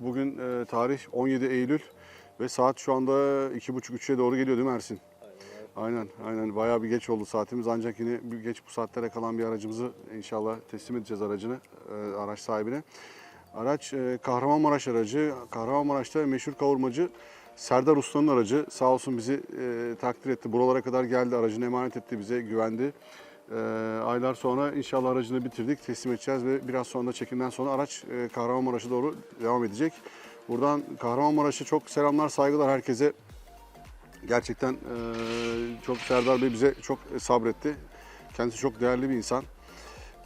Bugün e, tarih 17 Eylül ve saat şu anda 2.30-3'e doğru geliyor değil mi Ersin? Aynen, aynen. Bayağı bir geç oldu saatimiz ancak yine bir geç bu saatlere kalan bir aracımızı inşallah teslim edeceğiz aracını, e, araç sahibine. Araç e, Kahramanmaraş aracı. Kahramanmaraş'ta meşhur kavurmacı Serdar Usta'nın aracı. Sağ olsun bizi e, takdir etti. Buralara kadar geldi, aracını emanet etti bize, güvendi. E, aylar sonra inşallah aracını bitirdik, teslim edeceğiz ve biraz sonra çekimden sonra araç e, Kahramanmaraş'a doğru devam edecek. Buradan Kahramanmaraş'a çok selamlar, saygılar herkese. Gerçekten e, çok Serdar Bey bize çok sabretti. Kendisi çok değerli bir insan.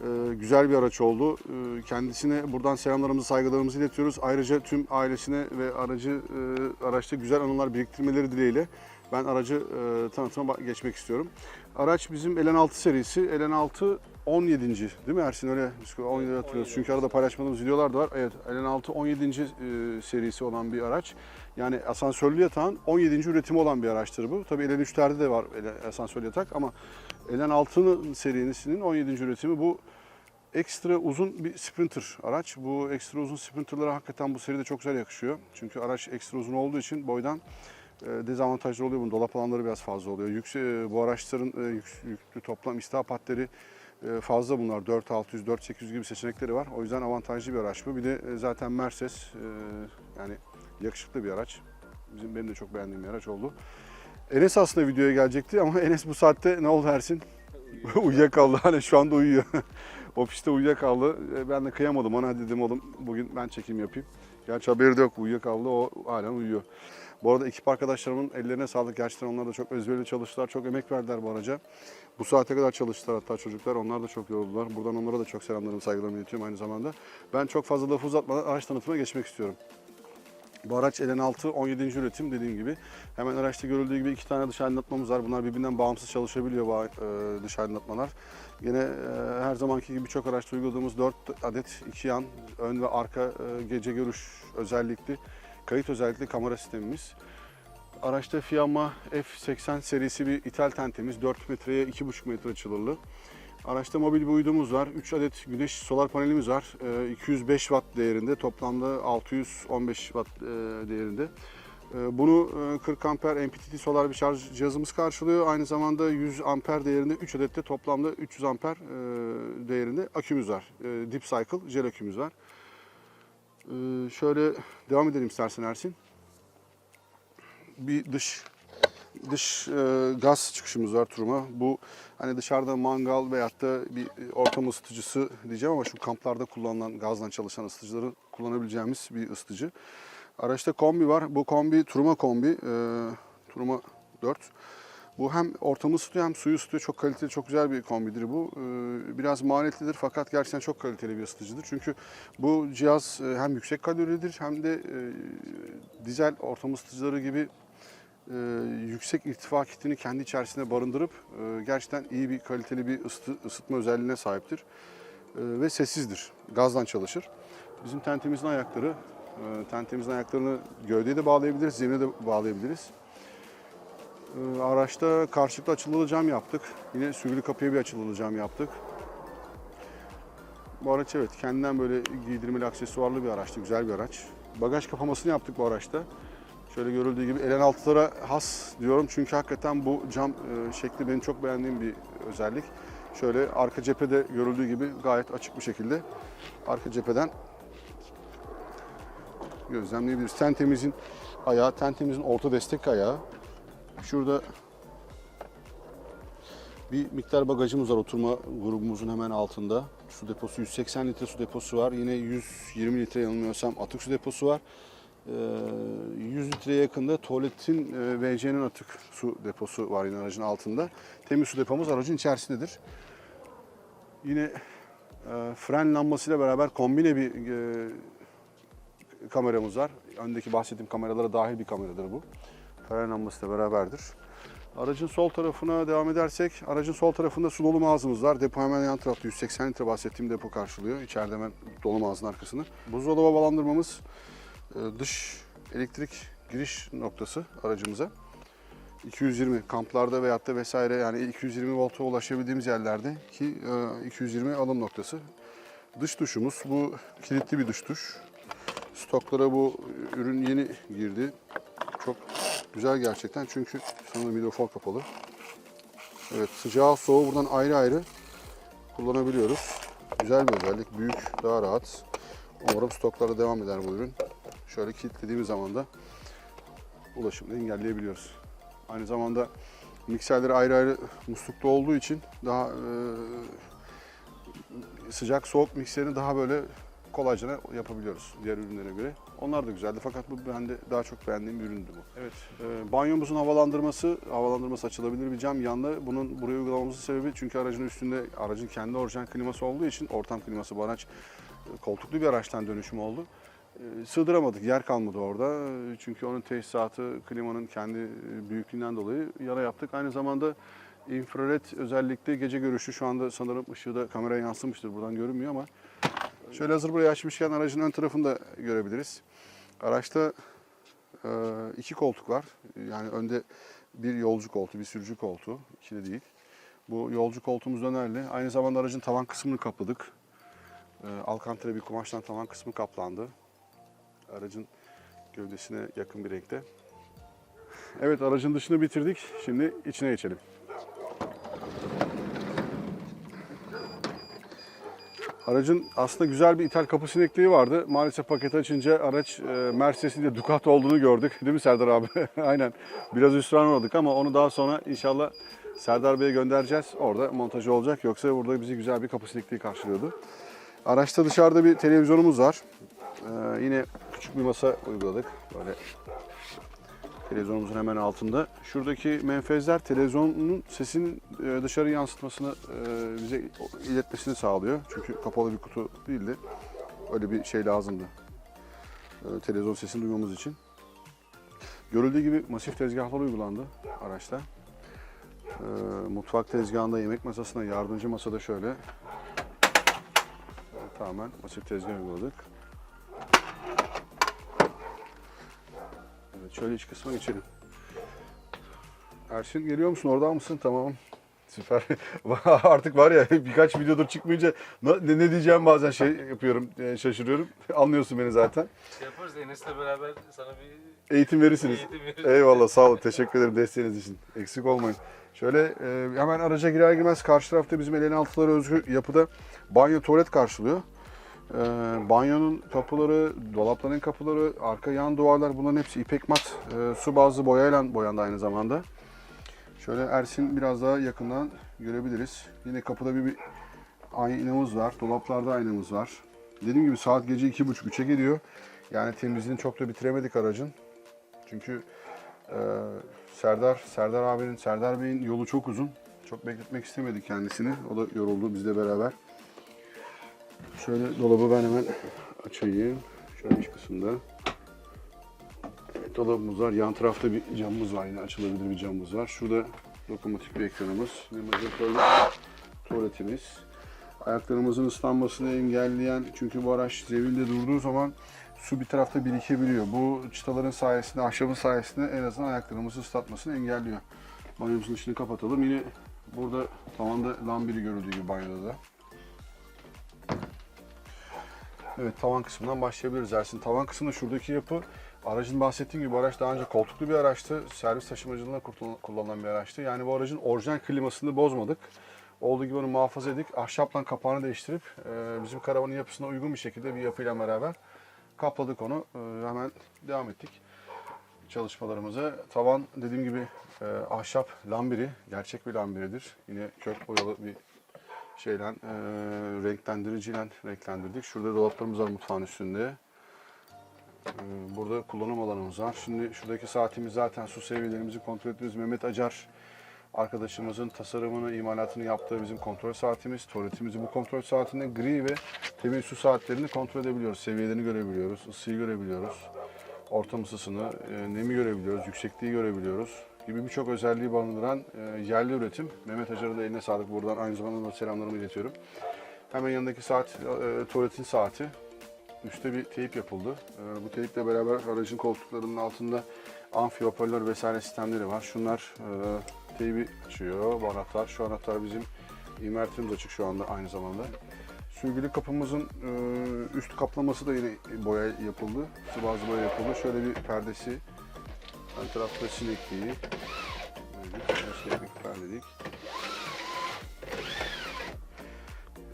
E, güzel bir araç oldu. E, kendisine buradan selamlarımızı, saygılarımızı iletiyoruz. Ayrıca tüm ailesine ve aracı e, araçta güzel anılar biriktirmeleri dileğiyle ben aracı e, tanıtıma geçmek istiyorum. Araç bizim Elen 6 serisi. Elen 6 17. değil mi Ersin öyle? Biz 17 hatırlıyoruz. Çünkü arada paylaşmadığımız videolar da var. Evet Elen 6 17. e, serisi olan bir araç. Yani asansörlü yatağın 17. üretimi olan bir araçtır bu. Tabii Elen 3'lerde de var asansörlü yatak ama Elen 6'nın serisinin 17. üretimi bu ekstra uzun bir sprinter araç. Bu ekstra uzun sprinterlara hakikaten bu seride çok güzel yakışıyor. Çünkü araç ekstra uzun olduğu için boydan dezavantajlı oluyor. Bunun dolap alanları biraz fazla oluyor. Yüksek, bu araçların e, yük- yüklü toplam istihap hatları e, fazla bunlar. 4600, 4800 gibi seçenekleri var. O yüzden avantajlı bir araç bu. Bir de e, zaten Mercedes e, yani yakışıklı bir araç. Bizim benim de çok beğendiğim bir araç oldu. Enes aslında videoya gelecekti ama Enes bu saatte ne oldu Ersin? uyuyakaldı. Hani şu anda uyuyor. Ofiste uyuyakaldı. E, Ben de kıyamadım ona dedim oğlum bugün ben çekim yapayım. Gerçi haberi de yok uyuyakaldı o halen uyuyor. Bu arada ekip arkadaşlarımın ellerine sağlık. Gerçekten onlar da çok özverili çalıştılar. Çok emek verdiler bu araca. Bu saate kadar çalıştılar hatta çocuklar. Onlar da çok yoruldular. Buradan onlara da çok selamlarımı, saygılarımı iletiyorum aynı zamanda. Ben çok fazla lafı uzatmadan araç tanıtıma geçmek istiyorum. Bu araç Elen 6 17. üretim dediğim gibi. Hemen araçta görüldüğü gibi iki tane dış aydınlatmamız var. Bunlar birbirinden bağımsız çalışabiliyor e, dış aydınlatmalar. Yine e, her zamanki gibi birçok araçta uyguladığımız 4 adet iki yan ön ve arka e, gece görüş özellikli, kayıt özellikli kamera sistemimiz. Araçta Fiamma F80 serisi bir ithal tentemiz. 4 metreye 2,5 metre açılırlı. Araçta mobil bir uydumuz var. 3 adet güneş solar panelimiz var. Ee, 205 watt değerinde. Toplamda 615 watt e, değerinde. Ee, Bunu e, 40 amper MPPT solar bir şarj cihazımız karşılıyor. Aynı zamanda 100 amper değerinde 3 adet de toplamda 300 amper e, değerinde akümüz var. E, Deep Cycle jel akümüz var. Ee, Şöyle devam edelim istersen Ersin. Bir dış dış e, gaz çıkışımız var turuma. Bu hani dışarıda mangal veyahut da bir ortam ısıtıcısı diyeceğim ama şu kamplarda kullanılan gazla çalışan ısıtıcıları kullanabileceğimiz bir ısıtıcı. Araçta kombi var. Bu kombi turuma kombi. E, turuma 4. Bu hem ortamı ısıtıyor hem suyu ısıtıyor. Çok kaliteli, çok güzel bir kombidir bu. E, biraz maliyetlidir fakat gerçekten çok kaliteli bir ısıtıcıdır. Çünkü bu cihaz e, hem yüksek kalorilidir hem de e, dizel ortam ısıtıcıları gibi e, yüksek irtifa kitini kendi içerisinde barındırıp e, gerçekten iyi bir kaliteli bir ısıtı, ısıtma özelliğine sahiptir. E, ve sessizdir. Gazdan çalışır. Bizim tentemizin ayakları, e, tentemizin ayaklarını gövdeye de bağlayabiliriz, zemine de bağlayabiliriz. E, araçta karşılıklı açılılı cam yaptık. Yine sürgülü kapıya bir açılılı cam yaptık. Bu araç evet kendinden böyle giydirmeli aksesuarlı bir araçtı, güzel bir araç. Bagaj kapamasını yaptık bu araçta. Şöyle görüldüğü gibi elen altılara has diyorum çünkü hakikaten bu cam e, şekli benim çok beğendiğim bir özellik. Şöyle arka cephede görüldüğü gibi gayet açık bir şekilde arka cepheden gözlemleyebiliriz. Tentemizin ayağı, tentemizin orta destek ayağı. Şurada bir miktar bagajımız var oturma grubumuzun hemen altında. Su deposu 180 litre su deposu var. Yine 120 litre yanılmıyorsam atık su deposu var. Ee, 100 litreye yakında tuvaletin e, WC'nin atık su deposu var yine aracın altında. Temiz su depomuz aracın içerisindedir. Yine e, fren lambasıyla beraber kombine bir e, kameramız var. Öndeki bahsettiğim kameralara dahil bir kameradır bu. Fren lambasıyla beraberdir. Aracın sol tarafına devam edersek, aracın sol tarafında su dolum ağzımız var. Depo hemen yan tarafta 180 litre bahsettiğim depo karşılıyor. İçeride hemen dolum ağzının arkasını. Buzdolabı bağlandırmamız dış elektrik giriş noktası aracımıza. 220 kamplarda veyahut da vesaire yani 220 volta ulaşabildiğimiz yerlerde ki e, 220 alım noktası. Dış duşumuz bu kilitli bir dış duş. Stoklara bu ürün yeni girdi. Çok güzel gerçekten çünkü sanırım hidrofor kapalı. Evet sıcağı soğuğu buradan ayrı ayrı kullanabiliyoruz. Güzel bir özellik. Büyük, daha rahat. Umarım stoklara devam eder bu ürün. Şöyle kilitlediğimiz zaman da ulaşımını engelleyebiliyoruz. Aynı zamanda mikserleri ayrı ayrı muslukta olduğu için daha e, sıcak soğuk mikserini daha böyle kolayca yapabiliyoruz diğer ürünlere göre. Onlar da güzeldi fakat bu ben de daha çok beğendiğim bir üründü bu. Evet, e, banyomuzun havalandırması, havalandırması açılabilir bir cam yanlı. Bunun buraya uygulamamızın sebebi çünkü aracın üstünde aracın kendi orijinal kliması olduğu için ortam kliması bu araç e, koltuklu bir araçtan dönüşüm oldu. E, Sığdıramadık, yer kalmadı orada. E, Çünkü onun tesisatı klimanın kendi e, büyüklüğünden dolayı yara yaptık. Aynı zamanda infrared özellikle gece görüşü şu anda sanırım ışığı da kameraya yansımıştır. Buradan görünmüyor ama şöyle hazır buraya açmışken aracın ön tarafını da görebiliriz. Araçta e, iki koltuk var. Yani önde bir yolcu koltuğu, bir sürücü koltuğu. İkili değil. Bu yolcu koltuğumuz dönerli. Aynı zamanda aracın tavan kısmını kapladık. E, Alcantara bir kumaştan tavan kısmı kaplandı. Aracın gövdesine yakın bir renkte. Evet aracın dışını bitirdik. Şimdi içine geçelim. Aracın aslında güzel bir ithal kapı sinekliği vardı. Maalesef paketi açınca araç e, Mercedes'in de Ducato olduğunu gördük. Değil mi Serdar abi? Aynen. Biraz hüsran olduk ama onu daha sonra inşallah Serdar Bey'e göndereceğiz. Orada montajı olacak. Yoksa burada bizi güzel bir kapı sinekliği karşılıyordu. Araçta dışarıda bir televizyonumuz var. Ee, yine küçük bir masa uyguladık. Böyle televizyonumuzun hemen altında. Şuradaki menfezler televizyonun sesinin e, dışarı yansıtmasını e, bize iletmesini sağlıyor. Çünkü kapalı bir kutu değildi. Öyle bir şey lazımdı. E, Televizyon sesini duymamız için. Görüldüğü gibi masif tezgahlar uygulandı araçta. Mutfak tezgahında, yemek masasına, yardımcı masada şöyle tamamen masif tezgah uyguladık. Şöyle iç kısma geçelim. Ersin geliyor musun? Orada mısın? Tamam. Süper. Artık var ya birkaç videodur çıkmayınca ne, ne diyeceğim bazen şey yapıyorum, e, şaşırıyorum. Anlıyorsun beni zaten. Şey yaparız Enes'le beraber sana bir Eğitim verirsiniz. eğitim veririz. Eyvallah sağ olun. Teşekkür ederim desteğiniz için. Eksik olmayın. Şöyle e, hemen araca girer girmez karşı tarafta bizim eleni altıları özgür yapıda banyo tuvalet karşılıyor. E, banyonun kapıları, dolapların kapıları, arka yan duvarlar bunların hepsi ipek mat e, su bazlı boyayla boyandı aynı zamanda. Şöyle Ersin biraz daha yakından görebiliriz. Yine kapıda bir, bir aynamız var. Dolaplarda aynamız var. Dediğim gibi saat gece 2.30-3'e geliyor. Yani temizliğini çok da bitiremedik aracın. Çünkü e, Serdar, Serdar abinin, Serdar Bey'in yolu çok uzun. Çok bekletmek istemedik kendisini. O da yoruldu bizle beraber. Şöyle dolabı ben hemen açayım. Şöyle iç kısımda. Evet, dolabımız var. Yan tarafta bir camımız var. Yine açılabilir bir camımız var. Şurada lokomotif bir ekranımız. Nemazatörlü tuvaletimiz. Ayaklarımızın ıslanmasını engelleyen çünkü bu araç zevilde durduğu zaman su bir tarafta birikebiliyor. Bu çıtaların sayesinde, ahşabın sayesinde en azından ayaklarımızı ıslatmasını engelliyor. Banyomuzun içini kapatalım. Yine burada tavanda lambiri görüldüğü gibi banyoda da. Evet tavan kısmından başlayabiliriz Ersin. Tavan kısmında şuradaki yapı aracın bahsettiğim gibi araç daha önce koltuklu bir araçtı. Servis taşımacılığında kullanılan bir araçtı. Yani bu aracın orijinal klimasını bozmadık. Olduğu gibi onu muhafaza edip ahşapla kapağını değiştirip e, bizim karavanın yapısına uygun bir şekilde bir yapıyla beraber kapladık onu. E, hemen devam ettik çalışmalarımıza. Tavan dediğim gibi e, ahşap lambiri, gerçek bir lambiridir. Yine kök boyalı bir şeyle, e, renklendiriciyle renklendirdik. Şurada dolaplarımız var mutfağın üstünde. E, burada kullanım alanımız var. Şimdi şuradaki saatimiz zaten su seviyelerimizi kontrol ettiğimiz Mehmet Acar arkadaşımızın tasarımını, imalatını yaptığı bizim kontrol saatimiz. Tuvaletimizi bu kontrol saatinde gri ve temiz su saatlerini kontrol edebiliyoruz. Seviyelerini görebiliyoruz, ısıyı görebiliyoruz. Ortam ısısını, e, nemi görebiliyoruz, yüksekliği görebiliyoruz gibi birçok özelliği barındıran e, yerli üretim. Mehmet Acar'a da eline sağlık buradan aynı zamanda da selamlarımı iletiyorum. Hemen yanındaki saat e, tuvaletin saati. Üstte bir teyip yapıldı. E, bu teyiple beraber aracın koltuklarının altında amfi hoparlör vesaire sistemleri var. Şunlar e, teybi açıyor, bu anahtar. Şu anahtar bizim inverterimiz açık şu anda aynı zamanda. Sürgülü kapımızın e, üst kaplaması da yine boya yapıldı. Sıvazlı boya yapıldı. Şöyle bir perdesi. Ön tarafta sinekliği. Böyle sineklik perdelik.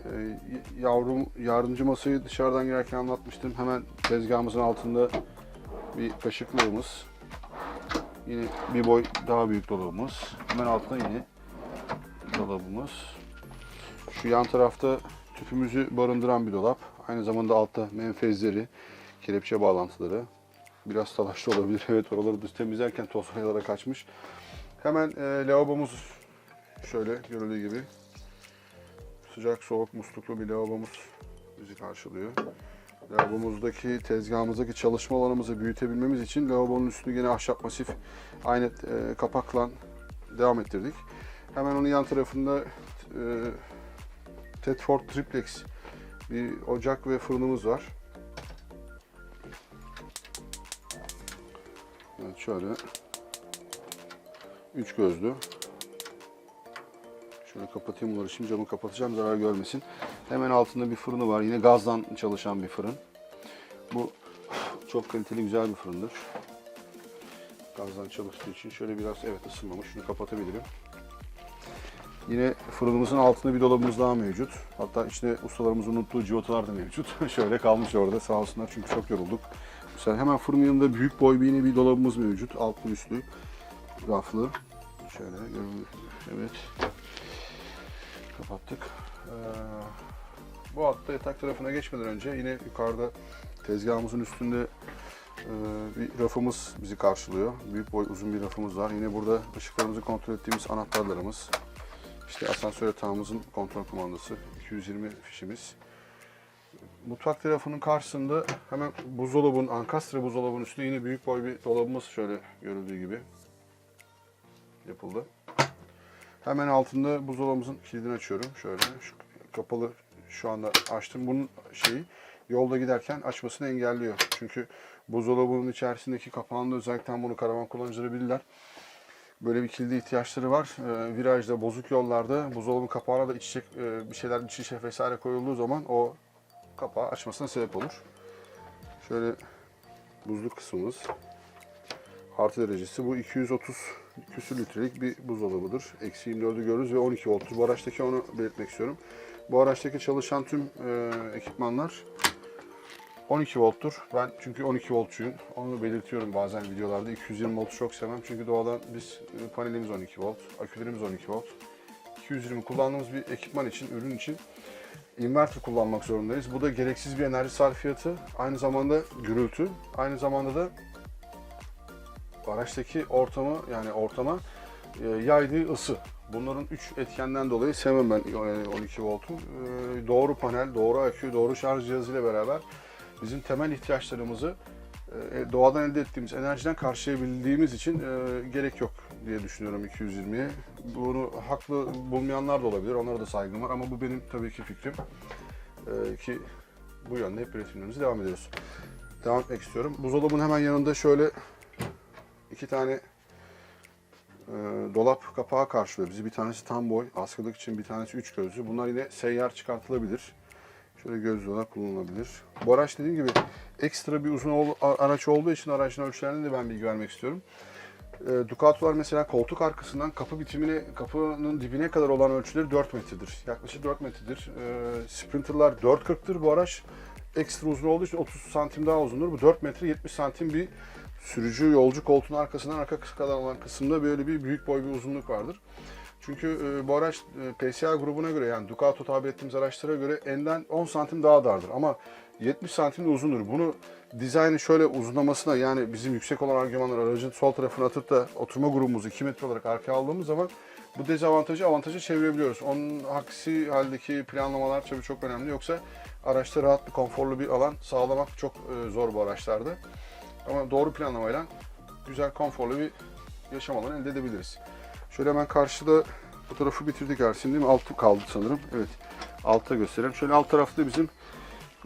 E, y- yavrum yardımcı masayı dışarıdan girerken anlatmıştım. Hemen tezgahımızın altında bir kaşıklığımız. Yine bir boy daha büyük dolabımız. Hemen altında yine dolabımız. Şu yan tarafta tüpümüzü barındıran bir dolap. Aynı zamanda altta menfezleri, kelepçe bağlantıları. Biraz talaşlı olabilir. Evet oraları düz temizlerken toz oralara kaçmış. Hemen e, lavabomuz şöyle görüldüğü gibi. Sıcak soğuk musluklu bir lavabomuz bizi karşılıyor. Lavabomuzdaki tezgahımızdaki çalışma alanımızı büyütebilmemiz için lavabonun üstünü yine ahşap masif aynı e, kapakla devam ettirdik. Hemen onun yan tarafında e, Tedford Triplex bir ocak ve fırınımız var. Evet şöyle üç gözlü. Şöyle kapatayım bunları. Şimdi camı kapatacağım zarar görmesin. Hemen altında bir fırını var. Yine gazdan çalışan bir fırın. Bu çok kaliteli güzel bir fırındır. Gazdan çalıştığı için şöyle biraz evet ısınmamış. Şunu kapatabilirim. Yine fırınımızın altında bir dolabımız daha mevcut. Hatta içinde ustalarımızın unuttuğu civatalar da mevcut. Şöyle kalmış orada sağ olsunlar çünkü çok yorulduk. Mesela hemen fırının yanında büyük boy bir bir dolabımız mevcut. Altlı üstlü raflı. Şöyle görün- evet. Kapattık. Ee, bu hatta yatak tarafına geçmeden önce yine yukarıda tezgahımızın üstünde e, bir rafımız bizi karşılıyor. Büyük boy uzun bir rafımız var. Yine burada ışıklarımızı kontrol ettiğimiz anahtarlarımız. İşte asansör yatağımızın kontrol kumandası. 220 fişimiz. Mutfak tarafının karşısında hemen buzdolabının, ankastre buzdolabının üstünde yine büyük boy bir dolabımız şöyle görüldüğü gibi yapıldı. Hemen altında buzdolabımızın kilidini açıyorum. Şöyle şu kapalı şu anda açtım. Bunun şeyi yolda giderken açmasını engelliyor. Çünkü buzdolabının içerisindeki kapağında özellikle bunu karavan kullanıcıları bilirler. Böyle bir kilide ihtiyaçları var. Ee, virajda, bozuk yollarda buzdolabı kapağına da içecek e, bir şeyler, şişe vesaire koyulduğu zaman o kapağı açmasına sebep olur. Şöyle buzluk kısmımız. Artı derecesi bu 230 küsür litrelik bir buzdolabıdır. Eksi 24'ü görürüz ve 12 volttur. Bu araçtaki onu belirtmek istiyorum. Bu araçtaki çalışan tüm e, ekipmanlar 12 volttur. Ben çünkü 12 voltçuyum. Onu belirtiyorum bazen videolarda. 220 voltu çok sevmem. Çünkü doğadan biz e, panelimiz 12 volt, akülerimiz 12 volt. 220 kullandığımız bir ekipman için, ürün için inverter kullanmak zorundayız. Bu da gereksiz bir enerji sarfiyatı, aynı zamanda gürültü, aynı zamanda da araçtaki ortamı yani ortama e, yaydığı ısı. Bunların üç etkenden dolayı sevmem ben yani 12 voltu. E, doğru panel, doğru akü, doğru şarj cihazıyla beraber bizim temel ihtiyaçlarımızı e, doğadan elde ettiğimiz enerjiden karşılayabildiğimiz için gerek yok diye düşünüyorum 220'ye. Bunu haklı bulmayanlar da olabilir. Onlara da saygım var ama bu benim tabii ki fikrim. E, ki bu yönde hep üretimlerimize devam ediyoruz. Devam etmek istiyorum. Buzdolabının hemen yanında şöyle iki tane e, dolap kapağı karşılıyor bizi. Bir tanesi tam boy, askılık için bir tanesi üç gözlü. Bunlar yine seyyar çıkartılabilir. Şöyle gözlü olarak kullanılabilir. Bu araç dediğim gibi ekstra bir uzun araç olduğu için aracın ölçülerine de ben bilgi vermek istiyorum. E, Ducato'lar mesela koltuk arkasından kapı bitimine, kapının dibine kadar olan ölçüleri 4 metredir. Yaklaşık 4 metredir. E, Sprinter'lar 4.40'tır bu araç. Ekstra uzun olduğu için 30 santim daha uzundur. Bu 4 metre 70 santim bir sürücü yolcu koltuğunun arkasından arka kadar olan kısımda böyle bir büyük boy bir uzunluk vardır. Çünkü e, bu araç e, PSA grubuna göre yani Ducato tabir ettiğimiz araçlara göre enden 10 santim daha dardır ama 70 santim de uzundur. Bunu dizaynı şöyle uzunlamasına yani bizim yüksek olan argümanlar aracın sol tarafına atıp da oturma grubumuzu 2 metre olarak arkaya aldığımız zaman bu dezavantajı avantaja çevirebiliyoruz. Onun aksi haldeki planlamalar tabii çok önemli. Yoksa araçta rahat bir konforlu bir alan sağlamak çok e, zor bu araçlarda. Ama doğru planlamayla güzel konforlu bir yaşam alanı elde edebiliriz. Şöyle hemen karşıda bu tarafı bitirdik Ersin değil mi? Altı kaldı sanırım. Evet. Altta gösterelim. Şöyle alt tarafta bizim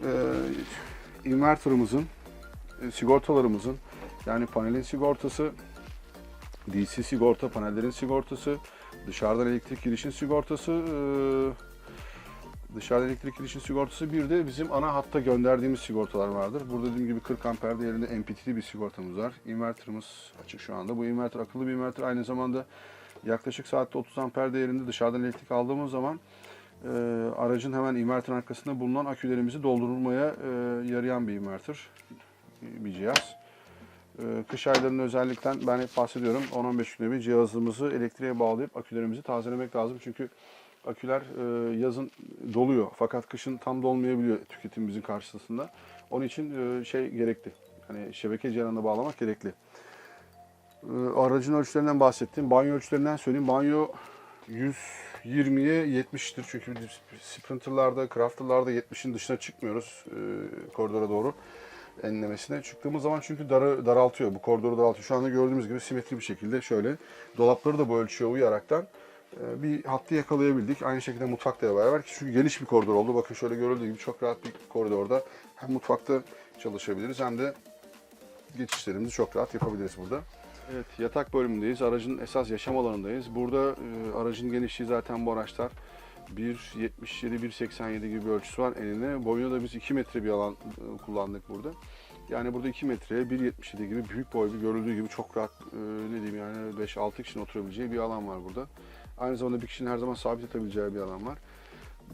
e, inverterımızın, e, sigortalarımızın yani panelin sigortası, DC sigorta, panellerin sigortası, dışarıdan elektrik girişin sigortası, e, Dışarıda elektrik girişi sigortası bir de bizim ana hatta gönderdiğimiz sigortalar vardır. Burada dediğim gibi 40 amper değerinde MPT'li bir sigortamız var. Inverter'ımız açık şu anda. Bu inverter akıllı bir inverter. Aynı zamanda yaklaşık saatte 30 amper değerinde dışarıdan elektrik aldığımız zaman e, aracın hemen inverter arkasında bulunan akülerimizi doldurulmaya e, yarayan bir inverter bir cihaz. E, kış aylarının özellikle ben hep bahsediyorum 10-15 günde bir cihazımızı elektriğe bağlayıp akülerimizi tazelemek lazım. Çünkü aküler e, yazın doluyor fakat kışın tam dolmayabiliyor tüketimimizin karşısında. onun için e, şey gerekli. Hani şebeke cihanına bağlamak gerekli. E, aracın ölçülerinden bahsettim. Banyo ölçülerinden söyleyeyim. Banyo 120'ye 70'tir. Çünkü Sprinter'larda, Crafter'larda 70'in dışına çıkmıyoruz e, koridora doğru enlemesine. Çıktığımız zaman çünkü darı, daraltıyor. Bu koridoru daraltıyor. Şu anda gördüğümüz gibi simetri bir şekilde şöyle. Dolapları da bu ölçüye uyaraktan e, bir hattı yakalayabildik. Aynı şekilde mutfakta da beraber. Çünkü geniş bir koridor oldu. Bakın şöyle görüldüğü gibi çok rahat bir koridorda hem mutfakta çalışabiliriz hem de geçişlerimizi çok rahat yapabiliriz burada. Evet, yatak bölümündeyiz. Aracın esas yaşam alanındayız. Burada e, aracın genişliği zaten bu araçlar 1.77, 1.87 gibi bir ölçüsü var enine. Boyuna da biz 2 metre bir alan e, kullandık burada. Yani burada 2 metreye 1.77 gibi büyük boy bir görüldüğü gibi çok rahat e, ne diyeyim yani 5-6 kişinin oturabileceği bir alan var burada. Aynı zamanda bir kişinin her zaman sabit yatabileceği bir alan var.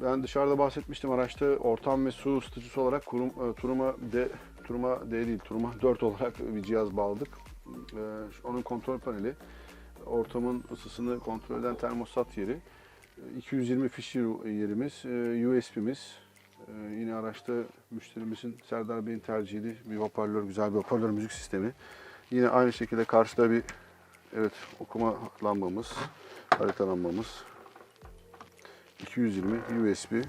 Ben dışarıda bahsetmiştim araçta ortam ve su ısıtıcısı olarak kurum, e, Turuma D, Turuma D değil Turuma 4 olarak bir cihaz bağladık. E, onun kontrol paneli, ortamın ısısını kontrol eden termostat yeri, e, 220 fiş yerimiz, e, USB'miz, e, yine araçta müşterimizin Serdar Bey'in tercihli bir hoparlör, güzel bir hoparlör müzik sistemi. Yine aynı şekilde karşıda bir evet okuma lambamız, harita lambamız. 220 USB.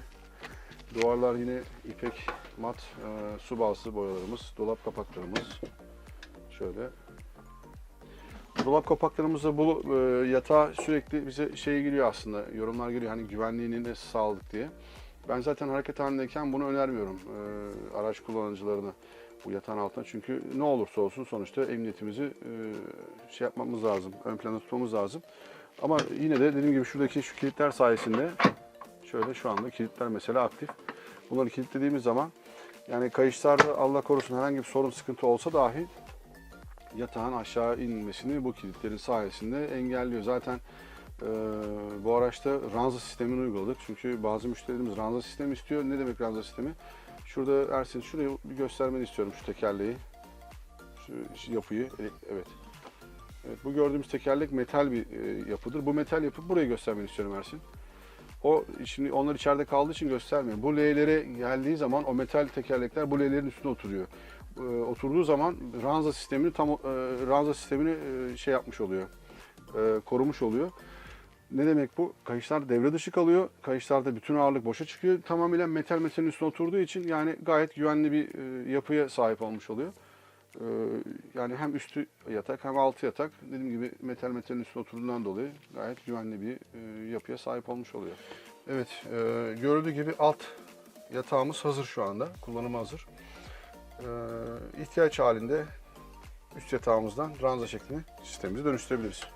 Duvarlar yine ipek mat e, su balsı boyalarımız, dolap kapaklarımız. Şöyle. Dolap kapaklarımızda bu e, yatağa sürekli bize şey geliyor aslında, yorumlar geliyor hani güvenliğini nasıl sağladık diye. Ben zaten hareket halindeyken bunu önermiyorum e, araç kullanıcılarına bu yatağın altına. Çünkü ne olursa olsun sonuçta emniyetimizi e, şey yapmamız lazım, ön plana tutmamız lazım. Ama yine de dediğim gibi şuradaki şu kilitler sayesinde şöyle şu anda kilitler mesela aktif. Bunları kilitlediğimiz zaman yani kayışlarda Allah korusun herhangi bir sorun sıkıntı olsa dahi yatağın aşağı inmesini bu kilitlerin sayesinde engelliyor. Zaten e, bu araçta ranza sistemini uyguladık. Çünkü bazı müşterilerimiz ranza sistemi istiyor. Ne demek ranza sistemi? Şurada Ersin şurayı bir göstermeni istiyorum şu tekerleği. Şu, yapıyı. Evet. Evet, bu gördüğümüz tekerlek metal bir e, yapıdır. Bu metal yapı burayı göstermeni istiyorum Ersin. O şimdi onlar içeride kaldığı için göstermiyor. Bu L'lere geldiği zaman o metal tekerlekler bu L'lerin üstüne oturuyor. E, oturduğu zaman ranza sistemini tam e, ranza sistemini e, şey yapmış oluyor. E, korumuş oluyor. Ne demek bu? Kayışlar devre dışı kalıyor. Kayışlarda bütün ağırlık boşa çıkıyor. Tamamıyla metal metalin üstüne oturduğu için yani gayet güvenli bir yapıya sahip olmuş oluyor. Yani hem üstü yatak hem altı yatak dediğim gibi metal metalin üstüne oturduğundan dolayı gayet güvenli bir yapıya sahip olmuş oluyor. Evet, e, görüldüğü gibi alt yatağımız hazır şu anda, kullanıma hazır. E, ihtiyaç halinde üst yatağımızdan ranza şeklini sistemimizi dönüştürebiliriz.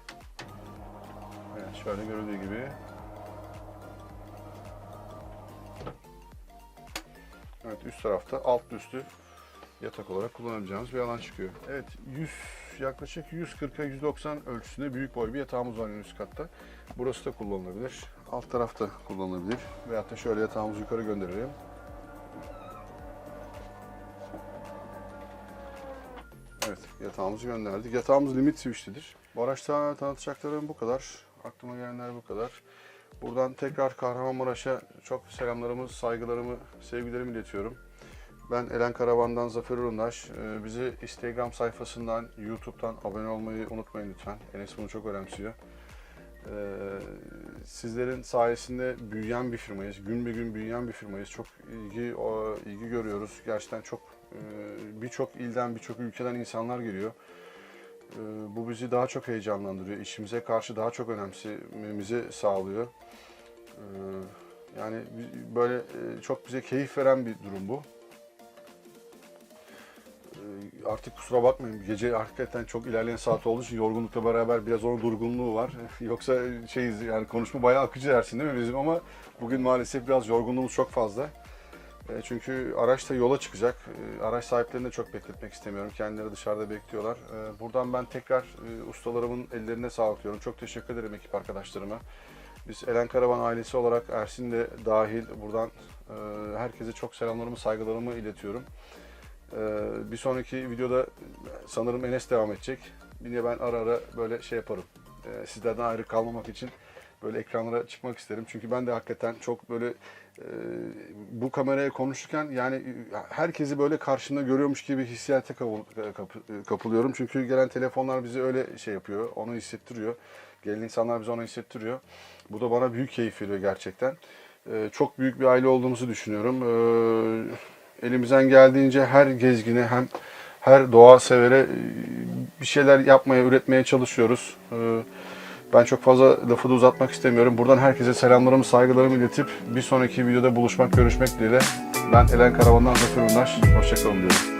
Evet, şöyle görüldüğü gibi. Evet, üst tarafta alt üstü yatak olarak kullanabileceğimiz bir alan çıkıyor. Evet 100 yaklaşık 140'a 190 ölçüsünde büyük boy bir yatağımız var en üst katta. Burası da kullanılabilir. Alt tarafta kullanılabilir. Veyahut da şöyle yatağımızı yukarı gönderelim. Evet yatağımızı gönderdik. Yatağımız limit switch'lidir. Bu araçta tanıtacaklarım bu kadar. Aklıma gelenler bu kadar. Buradan tekrar Kahramanmaraş'a çok selamlarımı, saygılarımı, sevgilerimi iletiyorum. Ben Elen Karavan'dan Zafer Urundaş. Ee, Bizi Instagram sayfasından, YouTube'dan abone olmayı unutmayın lütfen. Enes bunu çok önemsiyor. Ee, Sizlerin sayesinde büyüyen bir firmayız. Gün be gün büyüyen bir firmayız. Çok ilgi ilgi görüyoruz. Gerçekten çok birçok ilden, birçok ülkeden insanlar geliyor. Ee, Bu bizi daha çok heyecanlandırıyor. İşimize karşı daha çok önemsememizi sağlıyor. Ee, Yani böyle e, çok bize keyif veren bir durum bu. artık kusura bakmayın gece hakikaten çok ilerleyen saat olduğu için yorgunlukla beraber biraz onun durgunluğu var. Yoksa şeyiz yani konuşma bayağı akıcı dersin değil mi bizim ama bugün maalesef biraz yorgunluğumuz çok fazla. E, Çünkü araç da yola çıkacak. E, Araç sahiplerini de çok bekletmek istemiyorum. Kendileri dışarıda bekliyorlar. E, Buradan ben tekrar ustalarımın ellerine sağlık diyorum. Çok teşekkür ederim ekip arkadaşlarıma. Biz Elen Karavan ailesi olarak Ersin de dahil buradan herkese çok selamlarımı, saygılarımı iletiyorum. Bir sonraki videoda sanırım Enes devam edecek. Yine ben ara ara böyle şey yaparım. Sizlerden ayrı kalmamak için böyle ekranlara çıkmak isterim. Çünkü ben de hakikaten çok böyle e, bu kameraya konuşurken yani herkesi böyle karşımda görüyormuş gibi hissiyata kapı- kapı- kapılıyorum. Çünkü gelen telefonlar bizi öyle şey yapıyor, onu hissettiriyor. Gelen insanlar bize onu hissettiriyor. Bu da bana büyük keyif veriyor gerçekten. E, Çok büyük bir aile olduğumuzu düşünüyorum. E, Elimizden geldiğince her gezgine hem her doğa severe bir şeyler yapmaya, üretmeye çalışıyoruz. E, Ben çok fazla lafı da uzatmak istemiyorum. Buradan herkese selamlarımı, saygılarımı iletip bir sonraki videoda buluşmak, görüşmek dileğiyle. Ben Elen Karavan'dan Zafer Ünlaş. Hoşçakalın diyorum.